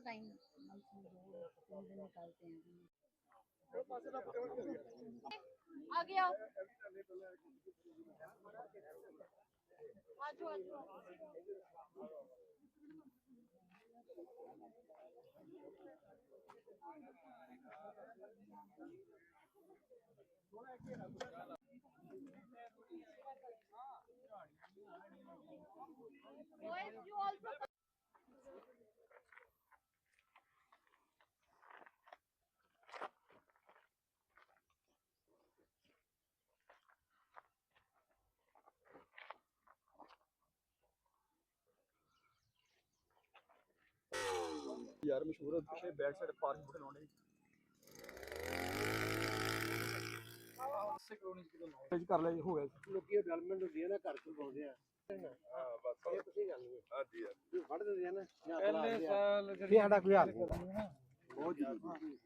Time तीन दिन निकालते हैं आ गया आजो आजो Boys, you also ਯਾਰ ਮਸ਼ਹੂਰ ਪਿੱਛੇ ਬੈਕ ਸਾਈਡ ਪਾਰਕ ਬਣਾਉਣੇ। ਕਾਲਜ ਕਰ ਲਿਆ ਜੀ, ਹੋ ਗਿਆ ਜੀ। ਲੋਕੀ ਡਿਵੈਲਪਮੈਂਟ ਹੁੰਦੀ ਹੈ ਨਾ ਘਰ ਚ ਪਾਉਂਦੇ ਆ। ਹਾਂ ਬਸ। ਇਹ ਤੁਸੀਂ ਗੱਲ ਨਹੀਂ ਹਾਂਜੀ ਹਾਂ। ਫੜ ਦਿੰਦੇ ਆ ਨਾ ਜਾਂ ਪਹਿਲੇ ਸਾਲ ਜਿਹੜੀ ਸਾਡਾ ਕੋਈ ਹੱਲ ਨਹੀਂ ਬਹੁਤ ਜ਼ਰੂਰੀ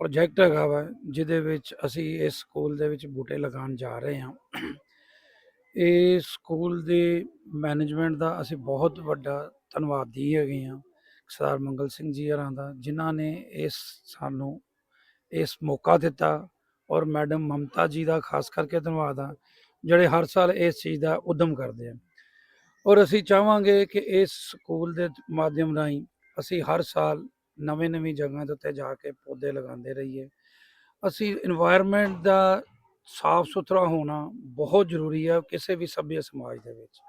ਪ੍ਰੋਜੈਕਟ ਹੈਗਾ ਵਾ ਜਿਹਦੇ ਵਿੱਚ ਅਸੀਂ ਇਸ ਸਕੂਲ ਦੇ ਵਿੱਚ ਬੂਟੇ ਲਗਾਉਣ ਜਾ ਰਹੇ ਹਾਂ। ਇਹ ਸਕੂਲ ਦੇ ਮੈਨੇਜਮੈਂਟ ਦਾ ਅਸੀਂ ਬਹੁਤ ਵੱਡਾ ਧੰਨਵਾਦੀ ਹੈਗੇ ਆ ਸਰਦਾਰ ਮੰਗਲ ਸਿੰਘ ਜੀ ਹਰਾਂ ਦਾ, ਜਿਨ੍ਹਾਂ ਨੇ ਇਸ ਸਾਨੂੰ ਇਸ ਮੌਕਾ ਦਿੱਤਾ ਔਰ ਮੈਡਮ ਮਮਤਾ ਜੀ ਦਾ ਖਾਸ ਕਰਕੇ ਧੰਨਵਾਦ ਆ ਜਿਹੜੇ ਹਰ ਸਾਲ ਇਸ ਚੀਜ਼ ਦਾ ਉਦਮ ਕਰਦੇ ਆ। ਔਰ ਅਸੀਂ ਚਾਹਾਂਗੇ ਕਿ ਇਸ ਸਕੂਲ ਦੇ ਮਾਧਿਅਮ ਰਾਹੀਂ ਅਸੀਂ ਹਰ ਸਾਲ ਨਵੇਂ ਨਵੀਂ ਜਗ੍ਹਾ ਦੇ ਉੱਤੇ ਜਾ ਕੇ ਪੌਦੇ ਲਗਾਉਂਦੇ ਰਹੀਏ। ਅਸੀਂ এনवायरमेंट ਦਾ ਸਾਫ਼ ਸੁਥਰਾ ਹੋਣਾ ਬਹੁਤ ਜ਼ਰੂਰੀ ਹੈ ਕਿਸੇ ਵੀ ਸਭਿਅ ਸਮਾਜ ਦੇ ਵਿੱਚ।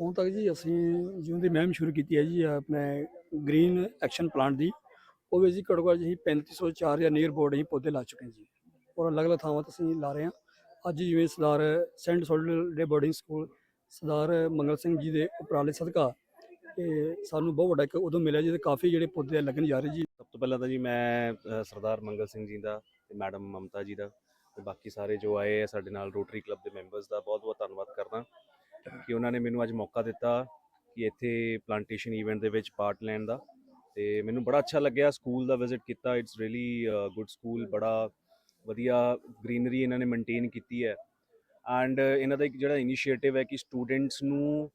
ਹੁਣ ਤੱਕ ਜੀ ਅਸੀਂ ਜਿਉਂ ਦੀ ਮਹਿਮ ਸ਼ੁਰੂ ਕੀਤੀ ਹੈ ਜੀ ਆਪਣੇ ਗ੍ਰੀਨ ਐਕਸ਼ਨ ਪਲਾਂਟ ਦੀ ਉਹ ਵਿੱਚ ਜੀ ਘੱਟੋ ਘੱਟ ਜੀ 3504 ਜਾਂ ਨੀਅਰ ਬੋਰਡ ਅਸੀਂ ਪੌਦੇ ਲਾ ਚੁੱਕੇ ਹਾਂ ਜੀ। ਔਰ ਅਲੱਗ-ਅਲੱਗ ਥਾਵਾਂ ਤੇ ਅਸੀਂ ਲਾ ਰਹੇ ਹਾਂ। ਅੱਜ ਜਿਵੇਂ Sardar Saint Soldier Day Boarding School Sardar Mangal Singh ji ਦੇ ਉਪਰਾਲੇ ਸਦਕਾ ਤੇ ਸਾਨੂੰ ਬਹੁਤ ਵੱਡਾ ਇੱਕ ਉਦੋਂ ਮਿਲਿਆ ਜਿਹਦੇ ਕਾਫੀ ਜਿਹੜੇ ਪੌਦੇ ਲੱਗਣ ਜਾ ਰਹੇ ਜੀ। ਸਭ ਤੋਂ ਪਹਿਲਾਂ ਤਾਂ ਜੀ ਮੈਂ ਅ, ਸਰਦਾਰ ਮੰਗਲ ਸਿੰਘ ਜੀ ਦਾ ਤੇ ਮੈਡਮ ਮਮਤਾ ਜੀ ਦਾ ਤੇ ਬਾਕੀ ਸਾਰੇ ਜੋ ਆਏ ਆ ਸਾਡੇ ਨਾਲ ਰੋਟਰੀ ਕਲੱਬ ਦੇ ਮੈਂਬਰਸ ਦਾ ਬਹੁਤ-ਬਹੁਤ ਧੰਨਵਾਦ ਕਰਦਾ। ਕਿ ਉਹਨਾਂ ਨੇ ਮੈਨੂੰ ਅੱਜ ਮੌਕਾ ਦਿੱਤਾ ਕਿ ਇੱਥੇ ਪਲਾਂਟੇਸ਼ਨ ਈਵੈਂਟ ਦੇ ਵਿੱਚ ਪਾਰਟ ਲੈਣ ਦਾ ਤੇ ਮੈਨੂੰ ਬੜਾ ਅੱਛਾ ਲੱਗਿਆ ਸਕੂਲ ਦਾ ਵਿਜ਼ਿਟ ਕੀਤਾ ਇਟਸ ਰੀਲੀ ਗੁੱਡ ਸਕੂਲ ਬੜਾ ਵਧੀਆ ਗ੍ਰੀਨਰੀ ਇਹਨਾਂ ਨੇ ਮੇਨਟੇਨ ਕੀਤੀ ਹੈ ਐਂਡ ਇਹਨਾਂ ਦਾ ਇੱਕ ਜਿਹੜਾ ਇਨੀਸ਼ੀਏਟਿਵ ਹੈ ਕਿ ਸਟੂਡੈਂਟਸ ਨੂੰ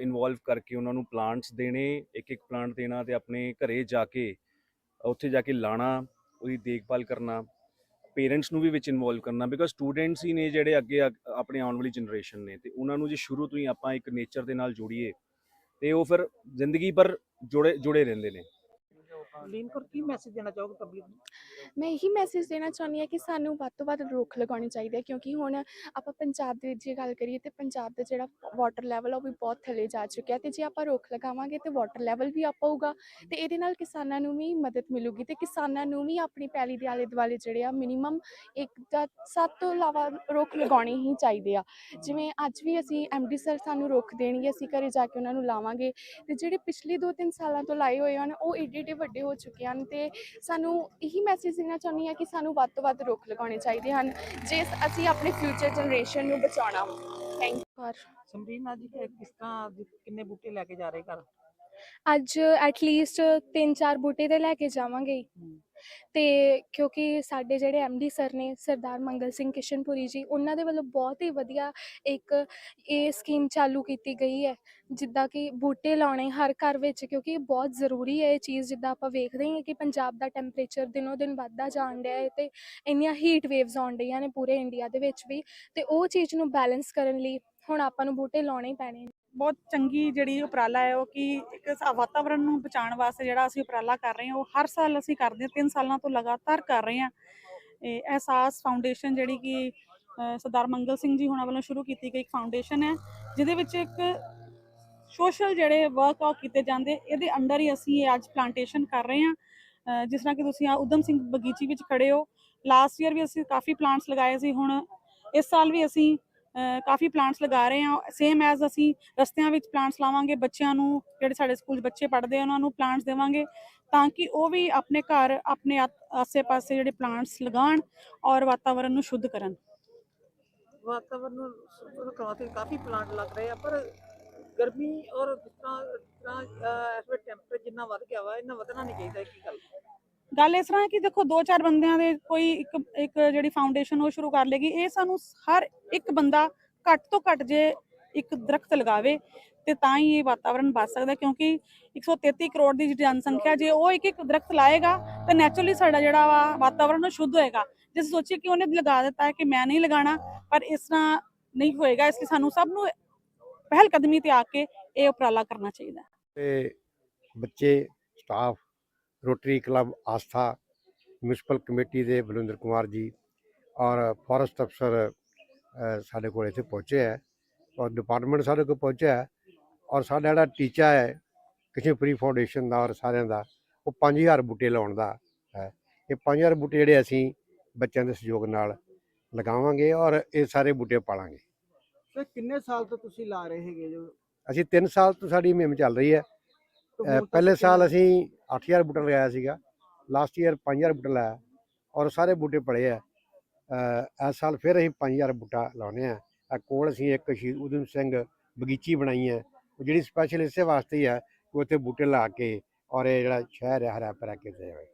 ਇਨਵੋਲਵ ਕਰਕੇ ਉਹਨਾਂ ਨੂੰ ਪਲਾਂਟਸ ਦੇਣੇ, ਇੱਕ ਇੱਕ ਪਲਾਂਟ ਦੇਣਾ ਤੇ ਆਪਣੇ ਘਰੇ ਜਾ ਕੇ, ਉੱਥੇ ਜਾ ਕੇ ਲਾਣਾ, ਉਹਦੀ ਦੇਖਭਾਲ ਕਰਨਾ ਪੇਰੈਂਟਸ ਨੂੰ ਵੀ ਵਿੱਚ ਇਨਵੋਲਵ ਕਰਨਾ ਬਿਕਾਜ਼ ਸਟੂਡੈਂਟਸ ਹੀ ਨੇ ਜਿਹੜੇ ਅੱਗੇ ਅੱਗ- ਆਪਣੇ ਆਉਣ ਵਾਲੀ ਜਨਰੇਸ਼ਨ ਨੇ, ਤੇ ਉਹਨਾਂ ਨੂੰ ਜੇ ਸ਼ੁਰੂ ਤੋਂ ਹੀ ਆਪਾਂ ਇੱਕ ਨੇਚਰ ਦੇ ਨਾਲ ਜੋੜੀਏ, ਤੇ ਉਹ ਫਿਰ ਜ਼ਿੰਦਗੀ ਭਰ ਜੁੜੇ ਜੁੜੇ ਰਹਿੰਦੇ ਨੇ। ਲੀਨ ਕਰ ਕੀ ਮੈਸੇਜ ਦੇਣਾ ਚਾਹੋਗੇ ਪਬਲਿਕ ਨੂੰ? ਮੈਂ ਇਹੀ ਮੈਸੇਜ ਦੇਣਾ ਚਾਹੁੰਦੀ ਹਾਂ ਕਿ ਸਾਨੂੰ ਵੱਧ ਤੋਂ ਵੱਧ ਰੁੱਖ ਲਗਾਉਣੇ ਚਾਹੀਦੇ ਆ, ਕਿਉਂਕਿ ਹੁਣ ਆਪਾਂ ਪੰਜਾਬ ਦੇ ਜੇ ਗੱਲ ਕਰੀਏ ਤੇ ਪੰਜਾਬ ਦਾ ਜਿਹੜਾ ਵਾਟਰ ਲੈਵਲ ਆ ਉਹ ਵੀ ਬਹੁਤ ਥੱਲੇ ਜਾ ਚੁੱਕਿਆ ਤੇ ਜੇ ਆਪਾਂ ਰੁੱਖ ਲਗਾਵਾਂਗੇ ਤੇ ਵਾਟਰ ਲੈਵਲ ਵੀ ਅਪ ਹੋਊਗਾ ਤੇ ਇਹਦੇ ਨਾਲ ਕਿਸਾਨਾਂ ਨੂੰ ਵੀ ਮਦਦ ਮਿਲੂਗੀ ਤੇ ਕਿਸਾਨਾਂ ਨੂੰ ਵੀ ਆਪਣੀ ਪੈਲੀ ਦੇ ਆਲੇ ਦੁਆਲੇ ਜਿਹੜੇ ਆ ਮਿਨੀਮਮ ਇੱਕ ਜਾਂ ਸੱਤ ਤੋਂ ਇਲਾਵਾ ਰੁੱਖ ਲਗਾਉਣੇ ਹੀ ਚਾਹੀਦੇ ਆ। ਜਿਵੇਂ ਅੱਜ ਵੀ ਅਸੀਂ ਐਮਡੀ ਸਰ ਸਾਨੂੰ ਰੁੱਖ ਦੇਣਗੇ, ਅਸੀਂ ਘਰੇ ਜਾ ਕੇ ਉਹਨਾਂ ਨੂੰ ਲਾਵਾਂਗੇ ਤੇ ਜਿਹੜੇ ਪਿਛਲੇ 2-3 ਸਾਲਾਂ ਤੋਂ ਲਾਏ ਹੋਏ ਹਨ, ਉਹ ਏਡੇ ਏਡੇ ਵੱਡੇ ਹੋ ਚੁੱਕੇ ਹਨ ਤੇ ਸਾਨੂੰ ਇਹੀ ਮੈਸੇਜ ਦੇਣਾ ਚਾਹੁੰਦੀ ਹਾਂ ਕਿ ਸਾਨੂੰ ਵੱਧ ਤੋਂ ਵੱਧ ਰੁੱਖ ਲਗਾਉਣੇ ਚਾਹੀਦੇ ਹਨ ਜੇ ਅਸੀਂ ਆਪਣੇ ਫਿਊਚਰ ਜਨਰੇਸ਼ਨ ਨੂੰ ਬਚਾਉਣਾ। ਥੈਂਕ ਯੂ ਸਮਰੀਨ ਕਿ- ਕਿਸ ਤਰ੍ਹਾਂ ਕਿੰਨੇ ਬੂਟੇ ਲੈ ਕੇ ਜਾ ਰਹੇ ਘਰ? ਅੱਜ ਐਟਲੀਸਟ 3-4 ਬੂਟੇ ਤੇ ਲੈ ਕੇ ਜਾਵਾਂਗੇ। ਹੀ। ਤੇ ਕਿਉਂਕਿ ਸਾਡੇ ਜਿਹੜੇ ਐਮਡੀ ਸਰ ਨੇ ਸਰਦਾਰ ਮੰਗਲ ਸਿੰਘ ਕਿਸ਼ਨਪੁਰੀ ਜੀ ਉਹਨਾਂ ਦੇ ਵੱਲੋਂ ਬਹੁਤ ਹੀ ਵਧੀਆ ਇੱਕ ਇਹ ਸਕੀਮ ਚਾਲੂ ਕੀਤੀ ਗਈ ਹੈ। ਜਿੱਦਾਂ ਕਿ ਬੂਟੇ ਲਾਉਣੇ ਹਰ ਘਰ ਵਿੱਚ ਕਿਉਂਕਿ ਇਹ ਬਹੁਤ ਜ਼ਰੂਰੀ ਹੈ ਇਹ ਚੀਜ਼ ਜਿੱਦਾਂ ਆਪਾਂ ਵੇਖਦੇ ਹਾਂ ਕਿ ਪੰਜਾਬ ਦਾ ਟੈਂਪਰੇਚਰ ਦਿਨੋ ਦਿਨ ਵੱਧਦਾ ਜਾਣ ਡਿਆ ਹੈ ਤੇ ਇੰਨੀਆਂ ਹੀਟ ਵੇਵਸ ਆਉਣ ਡਈਆਂ ਨੇ ਪੂਰੇ ਇੰਡੀਆ ਦੇ ਵਿੱਚ ਵੀ ਤੇ ਉਹ ਚੀਜ਼ ਨੂੰ ਬੈਲੈਂਸ ਕਰਨ ਲਈ ਹੁਣ ਆਪਾਂ ਨੂੰ ਬੂਟੇ ਲਾਉਣੇ ਹੀ ਪੈਣੇ ਨੇ। ਬਹੁਤ ਚੰਗੀ ਜਿਹੜੀ ਉਪਰਾਲਾ ਹੈ ਉਹ ਕਿ ਇੱਕ ਸਾ- ਵਾਤਾਵਰਣ ਨੂੰ ਬਚਾਉਣ ਵਾਸਤੇ ਜਿਹੜਾ ਅਸੀਂ ਉਪਰਾਲਾ ਕਰ ਰਹੇ ਹਾਂ, ਉਹ ਹਰ ਸਾਲ ਅਸੀਂ ਕਰਦੇ ਹਾਂ 3 ਸਾਲਾਂ ਤੋਂ ਲਗਾਤਾਰ ਕਰ ਰਹੇ ਹਾਂ। ਇਹ ਅਹਿਸਾਸ ਫਾਊਂਡੇਸ਼ਨ ਜਿਹੜੀ ਕਿ ਸਰਦਾਰ ਮੰਗਲ ਸਿੰਘ ਜੀ ਹੁਣਾਂ ਵੱਲੋਂ ਸ਼ੁਰੂ ਕੀਤੀ ਗਈ ਇੱਕ ਫਾਊਂਡੇਸ਼ਨ ਹੈ, ਜਿਹਦੇ ਵਿੱਚ ਇੱਕ ਸੋਸ਼ਲ ਜਿਹੜੇ ਵਰਕ ਆ ਕੀਤੇ ਜਾਂਦੇ, ਇਹਦੇ ਅੰਡਰ ਹੀ ਅਸੀਂ ਇਹ ਅੱਜ ਪਲਾਂਟੇਸ਼ਨ ਕਰ ਰਹੇ ਹਾਂ। ਜਿਸ ਤਰ੍ਹਾਂ ਕਿ ਤੁਸੀਂ ਆ ਉਦਮ ਸਿੰਘ ਬਗੀਚੀ ਵਿੱਚ ਖੜੇ ਹੋ। ਲਾਸਟ ਈਅਰ ਵੀ ਅਸੀਂ ਕਾਫੀ ਪਲਾਂਟਸ ਲਗਾਏ ਸੀ, ਹੁਣ ਇਸ ਸਾਲ ਵੀ ਅਸੀਂ ਕਾਫੀ ਪਲਾਂਟਸ ਲਗਾ ਰਹੇ ਹਾਂ। ਸੇਮ ਐਜ਼ ਅਸੀਂ ਰਸਤਿਆਂ ਵਿੱਚ ਪਲਾਂਟਸ ਲਾਵਾਂਗੇ, ਬੱਚਿਆਂ ਨੂੰ, ਜਿਹੜੇ ਸਾਡੇ ਸਕੂਲ ਬੱਚੇ ਪੜ੍ਹਦੇ ਆ, ਉਹਨਾਂ ਨੂੰ ਪਲਾਂਟਸ ਦੇਵਾਂਗੇ ਤਾਂ ਕਿ ਉਹ ਵੀ ਆਪਣੇ ਘਰ, ਆਪਣੇ ਆਸੇ-ਪਾਸੇ ਜਿਹੜੇ ਪਲਾਂਟਸ ਲਗਾਉਣ ਔਰ ਵਾਤਾਵਰਣ ਨੂੰ ਸ਼ੁੱਧ ਕਰਨ। ਵਾਤਾਵਰਨ ਨੂੰ ਸੁੰਦਰ ਕਰਾਉਣ ਤੇ ਕਾਫੀ ਪਲਾਂਟ ਲੱਗ ਰਹੇ ਆ, ਪਰ ਗਰਮੀ ਔਰ ਜਿਸ ਤਰ੍ਹਾਂ ਇਸ ਵੇਲੇ ਟੈਂਪਰੇਚਰ ਜਿੰਨਾ ਵੱਧ ਗਿਆ ਵਾ ਇਹਨਾਂ ਵਧਣਾ ਨਹੀਂ ਚਾਹੀਦਾ ਕੀ ਗੱਲ। ਗੱਲ ਇਸ ਤਰ੍ਹਾਂ ਹੈ ਕਿ ਦੇਖੋ ਦੋ ਚਾਰ ਬੰਦਿਆਂ ਦੇ ਕੋਈ ਇੱਕ ਇੱਕ ਜਿਹੜੀ ਫਾਊਂਡੇਸ਼ਨ ਉਹ ਸ਼ੁਰੂ ਕਰ ਲੇਗੀ, ਇਹ ਸਾਨੂੰ ਹਰ ਇੱਕ ਬੰਦਾ ਘੱਟ ਤੋਂ ਘੱਟ ਜੇ ਇੱਕ ਦਰਖਤ ਲਗਾਵੇ ਤੇ ਤਾਂ ਹੀ ਇਹ ਵਾਤਾਵਰਣ ਬਚ ਸਕਦਾ ਕਿਉਂਕਿ 133 ਕਰੋੜ ਦੀ ਜਨਸੰਖਿਆ, ਜੇ ਉਹ ਇੱਕ ਇੱਕ ਦਰਖਤ ਲਾਏਗਾ ਤਾਂ ਨੈਚੁਰਲੀ ਸਾਡਾ ਜਿਹੜਾ ਵਾ ਵਾਤਾਵਰਣ ਉਹ ਸ਼ੁੱਧ ਹੋਏਗਾ। ਜੇ ਅਸੀਂ ਸੋਚੀਏ ਕਿ ਉਹਨੇ ਲਗਾ ਦਿੱਤਾ ਹੈ ਕਿ ਮੈਂ ਨਹੀਂ ਲਗਾਉਣਾ ਪਰ ਇਸ ਤਰ੍ਹਾਂ ਨਹੀਂ ਹੋਏਗਾ, ਇਸ ਲਈ ਸਾਨੂੰ ਸਭ ਨੂੰ ਪਹਿਲ ਕਦਮੀ ਤੇ ਆ ਕੇ ਇਹ ਉਪਰਾਲਾ ਕਰਨਾ ਚਾਹੀਦਾ ਤੇ ਬੱਚੇ staff Rotary Club Aastha municipal committee ਦੇ ਬਲਵਿੰਦਰ ਕੁਮਾਰ ਜੀ ਔਰ ਫੋਰੈਸਟ ਅਫਸਰ ਸਾਡੇ ਕੋਲ ਇੱਥੇ ਪਹੁੰਚੇ ਹੈ ਔਰ ਡਿਪਾਰਟਮੈਂਟ ਸਾਡੇ ਕੋਲ ਪਹੁੰਚਿਆ ਹੈ ਔਰ ਸਾਡਾ ਜਿਹੜਾ ਟੀਚਾ ਹੈ ਕਸ਼ਮੀਰੀ ਫਾਊਂਡੇਸ਼ਨ ਦਾ ਔਰ ਸਾਰਿਆਂ ਦਾ ਉਹ 5000 ਬੂਟੇ ਲਾਉਣ ਦਾ ਹੈ। ਇਹ 5000 ਬੂਟੇ ਜਿਹੜੇ ਅਸੀਂ ਬੱਚਿਆਂ ਦੇ ਸਹਿਯੋਗ ਨਾਲ ਲਗਾਵਾਂਗੇ ਔਰ ਇਹ ਸਾਰੇ ਬੂਟੇ ਪਾਲਾਂਗੇ। ਤੇ ਕਿੰਨੇ ਸਾਲ ਤੋਂ ਤੁਸੀਂ ਲਾ ਰਹੇ ਹੈਗੇ ਜੋ? ਅਸੀਂ 3 ਸਾਲ ਤੋਂ ਸਾਡੀ ਮੁਹਿੰਮ ਚੱਲ ਰਹੀ ਹੈ। ਪਹਿਲੇ ਸਾਲ ਅਸੀਂ 8000 ਬੂਟਾ ਲਗਾਇਆ ਸੀਗਾ। ਲਾਸਟ ਈਅਰ 5000 ਬੂਟਾ ਲਾਇਆ। ਔਰ ਸਾਰੇ ਬੂਟੇ ਪੜੇ ਆ। ਇਸ ਸਾਲ ਫਿਰ ਅਸੀਂ 5000 ਬੂਟਾ ਲਾਉਨੇ ਆ। ਆ ਕੋਲ ਅਸੀਂ ਇੱਕ ਸ਼ਹੀਦ ਊਧਮ ਸਿੰਘ ਬਗੀਚੀ ਬਣਾਈ ਹੈ ਉਹ ਜਿਹੜੀ ਸਪੈਸ਼ਲ ਇਸੇ ਵਾਸਤੇ ਹੀ ਹੈ ਕਿ ਉੱਥੇ ਬੂਟੇ ਲਾ ਕੇ ਔਰ ਇਹ ਜਿਹੜਾ ਸ਼ਹਿਰ ਹੈ ਹਰਾ ਭਰਾ ਕੇ ਜਾਵੇ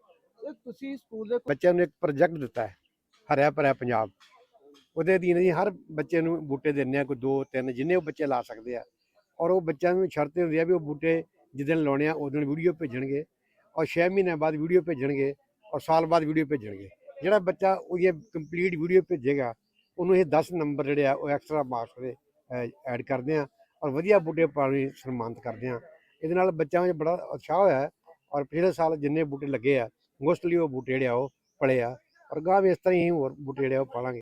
ਤੇ ਤੁਸੀਂ ਸਕੂਲ ਦੇ ਬੱਚਿਆਂ ਨੂੰ ਇੱਕ ਪ੍ਰੋਜੈਕਟ ਦਿੱਤਾ ਹੈ। ਹਰਿਆ ਭਰਿਆ ਪੰਜਾਬ। ਉਹਦੇ ਅਧੀਨ ਅਸੀਂ ਹਰ ਬੱਚੇ ਨੂੰ ਬੂਟੇ ਦਿੰਦੇ ਆ ਕੋਈ ਦੋ ਤਿੰਨ ਜਿੰਨੇ ਉਹ ਬੱਚੇ ਲਾ ਸਕਦੇ ਆ। ਔਰ ਉਹ ਬੱਚਿਆਂ ਨੂੰ ਸ਼ਰਤ ਹੁੰਦੀ ਆ ਵੀ ਉਹ ਬੂਟੇ ਜਿੱਦਣ ਲਾਉਣੇ ਆ ਉਦੋਂ ਵੀਡੀਓ ਭੇਜਣਗੇ। ਔਰ 6 ਮਹੀਨਿਆਂ ਬਾਅਦ ਵੀਡੀਓ ਭੇਜਣਗੇ ਔਰ ਸਾਲ ਬਾਅਦ ਵੀਡੀਓ ਭੇਜਣਗੇ। ਜਿਹੜਾ ਬੱਚਾ ਉਹਦੀ ਕੰਪਲੀਟ ਵੀਡੀਓ ਭੇਜੇਗਾ, ਉਹਨੂੰ ਇਹ 10 ਨੰਬਰ ਜਿਹੜੇ ਆ, ਉਹ ਐਕਸਟਰਾ ਮਾਰਕਸ ਦੇ ਐਡ ਕਰਦੇ ਆ ਔਰ ਵਧੀਆ ਬੂਟੇ ਪਾਣੀ ਸਨਮਾਨਿਤ ਕਰਦੇ ਆ। ਇਹਦੇ ਨਾਲ ਬੱਚਿਆਂ ਵਿੱਚ ਬੜਾ ਉਤਸ਼ਾਹ ਹੋਇਆ ਔਰ ਪਿਛਲੇ ਸਾਲ ਜਿੰਨੇ ਬੂਟੇ ਲੱਗੇ ਆ ਮੋਸਟਲੀ ਉਹ ਬੂਟੇ ਜਿਹੜੇ ਆ, ਉਹ ਪਲੇ ਆ। ਔਰ ਗਾਂ ਵੀ ਇਸ ਤਰ੍ਹਾਂ ਹੀ ਹੋਰ ਬੂਟੇ ਜਿਹੜੇ ਆ, ਉਹ ਪਾਲਾਂਗੇ।